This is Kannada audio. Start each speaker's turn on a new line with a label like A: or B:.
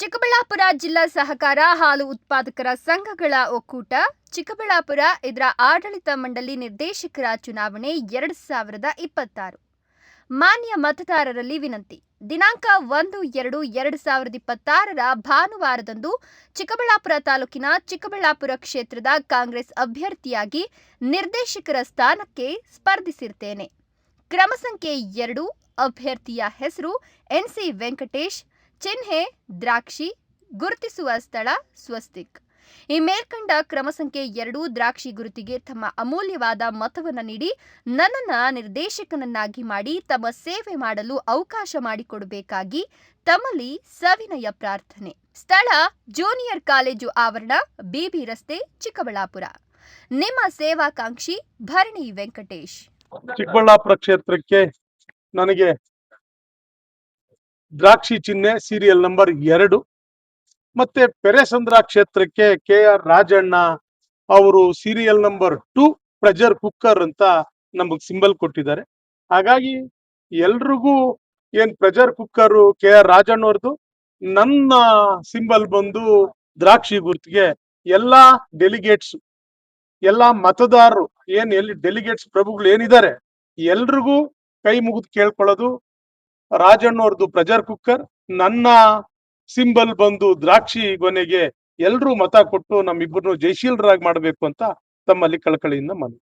A: ಚಿಕ್ಕಬಳ್ಳಾಪುರ ಜಿಲ್ಲಾ ಸಹಕಾರ ಹಾಲು ಉತ್ಪಾದಕರ ಸಂಘಗಳ ಒಕ್ಕೂಟ, ಚಿಕ್ಕಬಳ್ಳಾಪುರ ಇದರ ಆಡಳಿತ ಮಂಡಳಿ ನಿರ್ದೇಶಕರ ಚುನಾವಣೆ ಎರಡು ಸಾವಿರದ ಇಪ್ಪತ್ತಾರು. ಮಾನ್ಯ ಮತದಾರರಲ್ಲಿ ವಿನಂತಿ, ದಿನಾಂಕ ಒಂದು ಎರಡು ಎರಡು ಸಾವಿರದ ಇಪ್ಪತ್ತಾರರ ಭಾನುವಾರದಂದು ಚಿಕ್ಕಬಳ್ಳಾಪುರ ತಾಲೂಕಿನ ಚಿಕ್ಕಬಳ್ಳಾಪುರ ಕ್ಷೇತ್ರದ ಕಾಂಗ್ರೆಸ್ ಅಭ್ಯರ್ಥಿಯಾಗಿ ನಿರ್ದೇಶಕರ ಸ್ಥಾನಕ್ಕೆ ಸ್ಪರ್ಧಿಸಿರ್ತೇನೆ. ಕ್ರಮ ಸಂಖ್ಯೆ ಎರಡು, ಅಭ್ಯರ್ಥಿಯ ಹೆಸರು ಎನ್ಸಿ ವೆಂಕಟೇಶ್ ಚಿಹ್ನೆ, ದ್ರಾಕ್ಷಿ ಗುರುತಿಸುವ ಸ್ಥಳ ಸ್ವಸ್ತಿಕ್. ಈ ಮೇಲ್ಕಂಡ ಕ್ರಮ ಸಂಖ್ಯೆ ಎರಡು ದ್ರಾಕ್ಷಿ ಗುರುತಿಗೆ ತಮ್ಮ ಅಮೂಲ್ಯವಾದ ಮತವನ್ನು ನೀಡಿ, ನನ್ನನ್ನ ನಿರ್ದೇಶಕನನ್ನಾಗಿ ಮಾಡಿ, ತಮ್ಮ ಸೇವೆ ಮಾಡಲು ಅವಕಾಶ ಮಾಡಿಕೊಡಬೇಕಾಗಿ ತಮ್ಮಲ್ಲಿ ಸವಿನಯ ಪ್ರಾರ್ಥನೆ. ಸ್ಥಳ ಜೂನಿಯರ್ ಕಾಲೇಜು ಆವರಣ ಬಿಬಿ ರಸ್ತೆ, ಚಿಕ್ಕಬಳ್ಳಾಪುರ. ನಿಮ್ಮ ಸೇವಾಕಾಂಕ್ಷಿ ಭರಣಿ ವೆಂಕಟೇಶ್.
B: ಚಿಕ್ಕಬಳ್ಳಾಪುರ ಕ್ಷೇತ್ರಕ್ಕೆ ನನಗೆ ದ್ರಾಕ್ಷಿ ಚಿಹ್ನೆ ಸೀರಿಯಲ್ ನಂಬರ್ ಎರಡು. ಮತ್ತೆ ಪೆರೆಸಂದ್ರ ಕ್ಷೇತ್ರಕ್ಕೆ ಕೆ ಆರ್ ರಾಜಣ್ಣ ಅವರು serial number two pressure cooker ಅಂತ ನಮಗೆ ಸಿಂಬಲ್ ಕೊಟ್ಟಿದ್ದಾರೆ. ಹಾಗಾಗಿ ಎಲ್ರಿಗೂ ಏನ್ ಪ್ರೆಜರ್ ಕುಕ್ಕರ್ ಕೆ ಆರ್ ರಾಜಣ್ಣವ್ರದ್ದು ನನ್ನ ಸಿಂಬಲ್ ಬಂದು ದ್ರಾಕ್ಷಿ ಗುರ್ತಿಗೆ ಎಲ್ಲಾ ಡೆಲಿಗೇಟ್ಸ್ ಎಲ್ಲಾ ಮತದಾರರು ಏನ್ ಎಲ್ಲಿ ಡೆಲಿಗೇಟ್ಸ್ ಪ್ರಭುಗಳು ಏನಿದ್ದಾರೆ, ಎಲ್ರಿಗೂ ಕೈ ಮುಗಿದು ಕೇಳ್ಕೊಳ್ಳೋದು ರಾಜಣ್ಣವ್ರದ್ದು ಪ್ರೆಜರ್ ಕುಕ್ಕರ್ ನನ್ನ ಸಿಂಬಲ್ ಬಂದು ದ್ರಾಕ್ಷಿ ಕೊನೆಗೆ ಎಲ್ರೂ ಮತ ಕೊಟ್ಟು ನಮ್ಮಿಬ್ಬರನ್ನು ಜಯಶೀಲರಾಗಿ ಮಾಡಬೇಕು ಅಂತ ತಮ್ಮಲ್ಲಿ ಕಳಕಳಿಯಿಂದ ಮನವಿ.